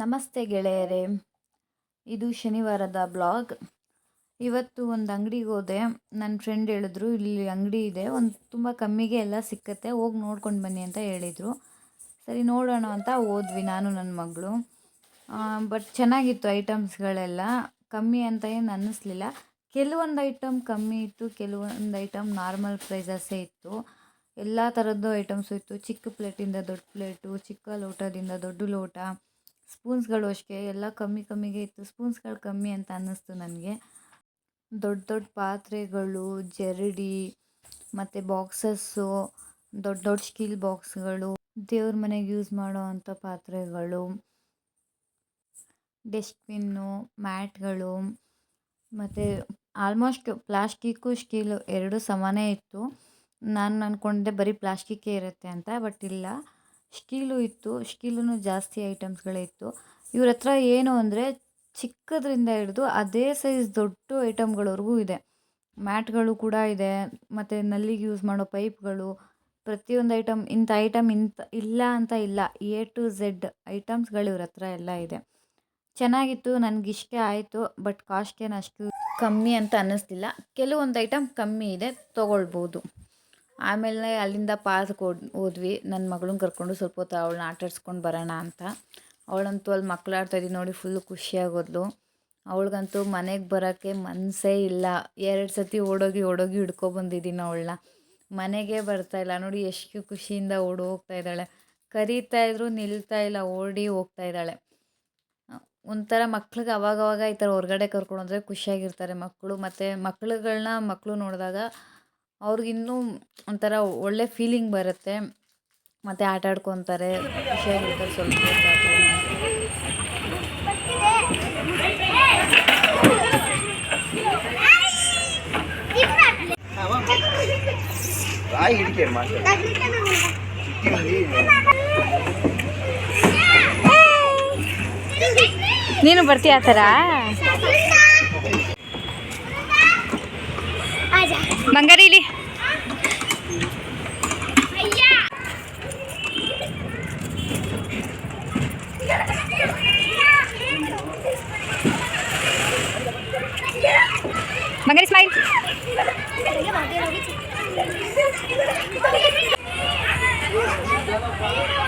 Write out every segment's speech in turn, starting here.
ನಮಸ್ತೆ ಗೆಳೆಯರೇ. ಇದು ಶನಿವಾರದ ಬ್ಲಾಗ್. ಇವತ್ತು ಒಂದು ಅಂಗಡಿಗೆ ಹೋದೆ. ನನ್ನ ಫ್ರೆಂಡ್ ಹೇಳಿದ್ರು, ಇಲ್ಲಿ ಅಂಗಡಿ ಇದೆ. ಒಂದು ತುಂಬ ಕಮ್ಮಿಗೆ ಎಲ್ಲ ಸಿಕ್ಕತ್ತೆ. ಹೋಗಿ ನೋಡ್ಕೊಂಡು ಬನ್ನಿ ಅಂತ ಹೇಳಿದರು. ಸರಿ, ನೋಡೋಣ ಅಂತ ಹೋದ್ವಿ ನಾನು ನನ್ನ ಮಗಳು. ಬಟ್ ಚೆನ್ನಾಗಿತ್ತು ಐಟಮ್ಸ್ಗಳೆಲ್ಲ. ಕಮ್ಮಿ ಅಂತ ಏನು ಅನ್ನಿಸ್ಲಿಲ್ಲ. ಕೆಲವೊಂದು ಐಟಮ್ ಕಮ್ಮಿ ಇತ್ತು, ಕೆಲವೊಂದು ಐಟಮ್ ನಾರ್ಮಲ್ ಪ್ರೈಸಸ್ಸೇ ಇತ್ತು. ಎಲ್ಲ ಥರದ್ದು ಐಟಮ್ಸು ಇತ್ತು. ಚಿಕ್ಕ ಪ್ಲೇಟಿಂದ ದೊಡ್ಡ ಪ್ಲೇಟು, ಚಿಕ್ಕ ಲೋಟದಿಂದ ದೊಡ್ಡ ಲೋಟ. ಸ್ಪೂನ್ಸ್ಗಳು ಅಷ್ಟೇ, ಎಲ್ಲ ಕಮ್ಮಿ ಕಮ್ಮಿಗೆ ಇತ್ತು. ಸ್ಪೂನ್ಸ್ಗಳು ಕಮ್ಮಿ ಅಂತ ಅನ್ನಿಸ್ತು ನನಗೆ. ದೊಡ್ಡ ದೊಡ್ಡ ಪಾತ್ರೆಗಳು, ಜರಡಿ, ಮತ್ತು ಬಾಕ್ಸಸ್ಸು, ದೊಡ್ಡ ದೊಡ್ಡ ಸ್ಟೀಲ್ ಬಾಕ್ಸ್ಗಳು, ದೇವ್ರ ಮನೆಗೆ ಯೂಸ್ ಮಾಡೋ ಅಂಥ ಪಾತ್ರೆಗಳು, ಡಸ್ಟ್ಬಿನ್ನು, ಮ್ಯಾಟ್ಗಳು, ಮತ್ತು ಆಲ್ಮೋಸ್ಟ್ ಪ್ಲಾಸ್ಟಿಕ್ಕು ಸ್ಟೀಲು ಎರಡು ಸಮಾನೇ ಇತ್ತು. ನಾನು ಅಂದ್ಕೊಂಡೆ ಬರೀ ಪ್ಲಾಸ್ಟಿಕ್ಕೇ ಇರುತ್ತೆ ಅಂತ, ಬಟ್ ಇಲ್ಲ. ಸ್ಟೀಲು ಇತ್ತು ಸ್ಟೀಲೂ ಜಾಸ್ತಿ ಐಟಮ್ಸ್ಗಳೇ ಇತ್ತು. ಇವ್ರ ಹತ್ರ ಏನು ಅಂದರೆ ಚಿಕ್ಕದ್ರಿಂದ ಹಿಡಿದು ಅದೇ ಸೈಜ್ ದೊಡ್ಡ ಐಟಮ್ಗಳವರೆಗೂ ಇದೆ. ಮ್ಯಾಟ್ಗಳು ಕೂಡ ಇದೆ, ಮತ್ತು ನಲ್ಲಿಗೆ ಯೂಸ್ ಮಾಡೋ ಪೈಪ್ಗಳು. ಪ್ರತಿಯೊಂದು ಐಟಮ್, ಇಂಥ ಐಟಮ್ ಇಂಥ ಇಲ್ಲ ಅಂತ ಇಲ್ಲ, ಎ ಟು ಝೆಡ್ ಐಟಮ್ಸ್ಗಳು ಇವ್ರ ಹತ್ರ ಎಲ್ಲ ಇದೆ. ಚೆನ್ನಾಗಿತ್ತು, ನನಗಿಷ್ಟೇ ಆಯಿತು, ಬಟ್ ಕಾಸ್ಟ್ ಏನು ಅಷ್ಟು ಕಮ್ಮಿ ಅಂತ ಅನ್ನಿಸ್ತಿಲ್ಲ ಕೆಲವೊಂದು ಐಟಮ್ ಕಮ್ಮಿ ಇದೆ, ತೊಗೊಳ್ಬೋದು. ಆಮೇಲೆ ಅಲ್ಲಿಂದ ಪಾಸ್ ಹೋದ್, ಹೋದ್ವಿ. ನನ್ನ ಮಗಳನ್ನ ಕರ್ಕೊಂಡು ಸ್ವಲ್ಪ ಹೊತ್ತು ಅವಳನ್ನ ಆಟಾಡ್ಸ್ಕೊಂಡು ಬರೋಣ ಅಂತ. ಅವಳಂತೂ ಅಲ್ಲಿ ಮಕ್ಳು ಆಡ್ತಾಯಿದ್ದು ನೋಡಿ ಫುಲ್ ಖುಷಿಯಾಗೋದ್ಲು. ಅವಳಿಗಂತೂ ಮನೆಗೆ ಬರೋಕ್ಕೆ ಮನಸ್ಸೇ ಇಲ್ಲ. ಎರಡು ಸತಿ ಓಡೋಗಿ ಓಡೋಗಿ ಹಿಡ್ಕೊಬಂದಿದ್ದೀನಿ ಅವಳನ್ನ. ಮನೆಗೆ ಬರ್ತಾಯಿಲ್ಲ ನೋಡಿ ಎಷ್ಟು ಖುಷಿಯಿಂದ ಓಡಿ ಹೋಗ್ತಾ ಇದ್ದಾಳೆ. ಕರೀತಾ ಇದ್ರು, ನಿಲ್ತಾ ಇಲ್ಲ, ಓಡಿ ಹೋಗ್ತಾ ಇದ್ದಾಳೆ. ಒಂಥರ ಮಕ್ಳಿಗೆ ಅವಾಗವಾಗ ಈ ಥರ ಹೊರಗಡೆ ಕರ್ಕೊಂಡು ಹೋದ್ರೆ ಖುಷಿಯಾಗಿರ್ತಾರೆ ಮಕ್ಕಳು ಮತ್ತು ಮಕ್ಳುಗಳನ್ನ ಮಕ್ಕಳು ನೋಡಿದಾಗ ಅವ್ರಿಗಿನ್ನೂ ಒಂಥರ ಒಳ್ಳೆ ಫೀಲಿಂಗ್ ಬರುತ್ತೆ. ಮತ್ತು ಆಟ ಆಡ್ಕೊತಾರೆ. ಖುಷಿಯಾಗಿರ್ತಾರೆ ಸ್ವಲ್ಪ ನೀನು ಬರ್ತೀಯ ಆ ಥರ? ಬಂಗಾರಿ Magali smile. Magali smile.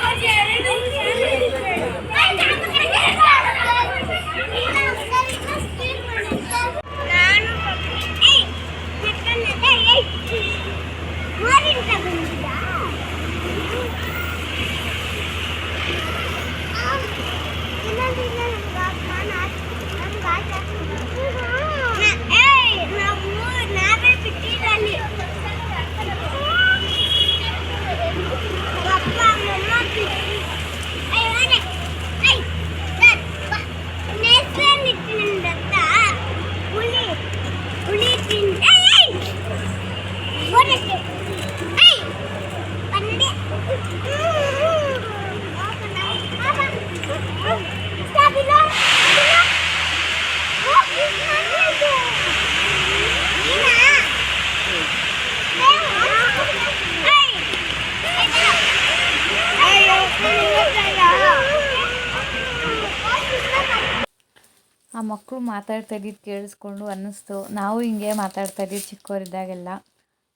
ಆ ಮಕ್ಕಳು ಮಾತಾಡ್ತಾ ಇದ್ದಿದ್ದು ಕೇಳಿಸ್ಕೊಂಡು ಅನ್ನಿಸ್ತು. ನಾವು ಹಿಂಗೆ ಮಾತಾಡ್ತಾ ಇದ್ದೀವಿ ಚಿಕ್ಕವರಿದ್ದಾಗೆಲ್ಲ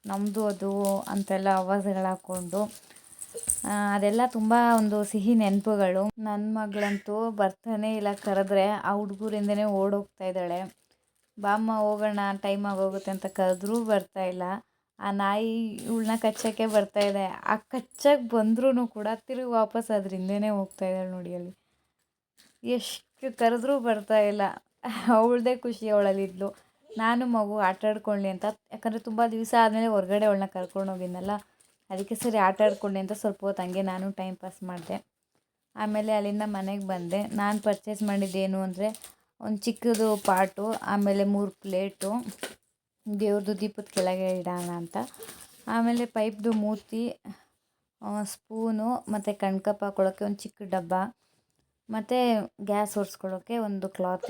ನಮ್ಮದು ಅದು ಅಂತೆಲ್ಲ ಆವಾಜುಗಳು ಹಾಕ್ಕೊಂಡು ಅದೆಲ್ಲ ತುಂಬ ಒಂದು ಸಿಹಿ ನೆನಪುಗಳು. ನನ್ನ ಮಗಳಂತೂ ಬರ್ತಾನೆ ಇಲ್ಲ ಕರೆದ್ರೆ ಆ ಹುಡುಗರಿಂದನೇ ಓಡೋಗ್ತಾ ಇದ್ದಾಳೆ. ಬಾಮ್ಮ ಹೋಗೋಣ ಟೈಮ್ ಆಗೋಗುತ್ತೆ ಅಂತ ಕರೆದ್ರೂ ಬರ್ತಾ ಇಲ್ಲ. ಆ ನಾಯಿ ಇವಳನ್ನ ಕಚ್ಚೋಕ್ಕೆ ಬರ್ತಾ ಇದೆ. ಆ ಕಚ್ಚಕ್ಕೆ ಬಂದ್ರೂ ಕೂಡ ತಿರುಗಿ ವಾಪಸ್ ಅದರಿಂದನೇ ಹೋಗ್ತಾ ಇದ್ದಾಳೆ ನೋಡಿ ಅಲ್ಲಿ. ಎಷ್ಟು ಕರೆದ್ರೂ ಬರ್ತಾ ಇಲ್ಲ. ಅವಳದೇ ಖುಷಿ ಅವಳಲ್ಲಿದ್ಲು. ನಾನು ಮಗು ಆಟ ಅಂತ. ಯಾಕಂದರೆ ತುಂಬ ದಿವಸ ಆದಮೇಲೆ ಹೊರಗಡೆ ಅವಳನ್ನ ಕರ್ಕೊಂಡು ಹೋಗಿದ್ನಲ್ಲ. ಅದಕ್ಕೆ ಸರಿ ಆಟ ಆಡ್ಕೊಳ್ಳಿ ಅಂತ ಸ್ವಲ್ಪ ಹೊತ್ತು ಹಂಗೆ ನಾನು ಟೈಮ್ ಪಾಸ್ ಮಾಡಿದೆ. ಆಮೇಲೆ ಅಲ್ಲಿಂದ ಮನೆಗೆ ಬಂದೆ. ನಾನು ಪರ್ಚೇಸ್ ಮಾಡಿದ್ದೇನು ಅಂದರೆ ಒಂದು ಚಿಕ್ಕದು ಪಾಟು, ಆಮೇಲೆ ಮೂರು ಪ್ಲೇಟು ದೇವ್ರದ್ದು ದೀಪದ ಕೆಳಗೆ ಇಡೋಣ ಅಂತ. ಆಮೇಲೆ ಪೈಪ್ದು ಮೂತಿ ಸ್ಪೂನು ಮತ್ತು ಕಣ್ಕಪ್ಪ ಹಾಕೊಳ್ಳೋಕ್ಕೆ ಒಂದು ಚಿಕ್ಕ ಡಬ್ಬ. ಮತ್ತು ಗ್ಯಾಸ್ ಒರೆಸ್ಕೊಳ್ಳೋಕ್ಕೆ ಒಂದು ಕ್ಲಾತ್